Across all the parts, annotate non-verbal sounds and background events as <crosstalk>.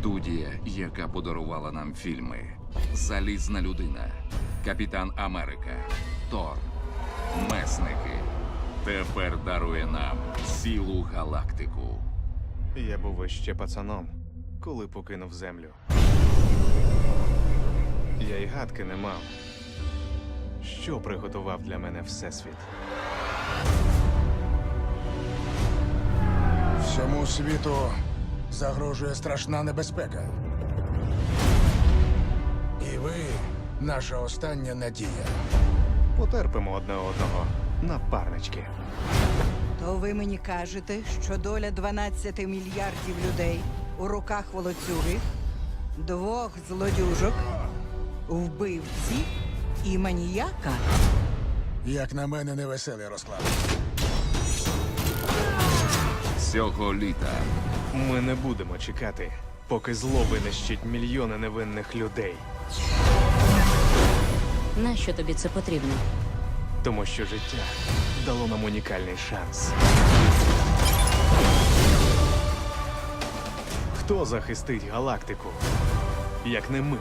Студія, яка подарувала нам фільми Залізна людина, Капітан Америка, Тор, Месники. Тепер дарує нам цілу галактику. Я був іще пацаном, коли покинув землю. Я й гадки не мав. Що приготував для мене Всесвіт? Всьому світу загрожує страшна небезпека. І ви наша остання надія. Потерпимо одне одного, напарнички. То ви мені кажете, що доля 12 мільярдів людей у руках волоцюги, двох злодюжок, вбивці і маніяка? Як на мене, невеселий розклад. Цього літа Ми не будемо чекати, поки зло винищить мільйони невинних людей, Нащо тобі це потрібно? тому що життя дало нам унікальний шанс. Хто захистить галактику, як не ми?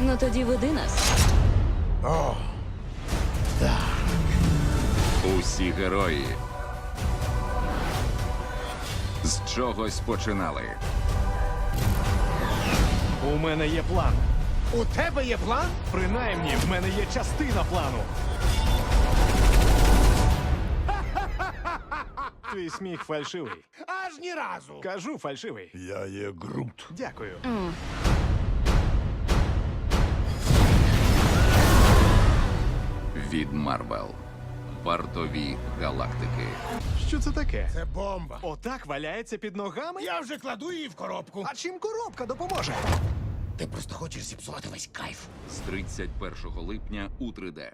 Ну тоді веди нас. О, усі герої з чогось починали. У мене є план. у тебе є план? Принаймні, в мене є частина плану. <laughs> Твій сміх фальшивий. Аж ні разу. Кажу фальшивий. Я є Грут. Дякую. Від Марвел. Вартові галактики. Що це таке? Це бомба. Отак валяється під ногами? Я вже кладу її в коробку. А чим коробка допоможе? Ти просто хочеш зіпсувати весь кайф. з 31 липня у 3D.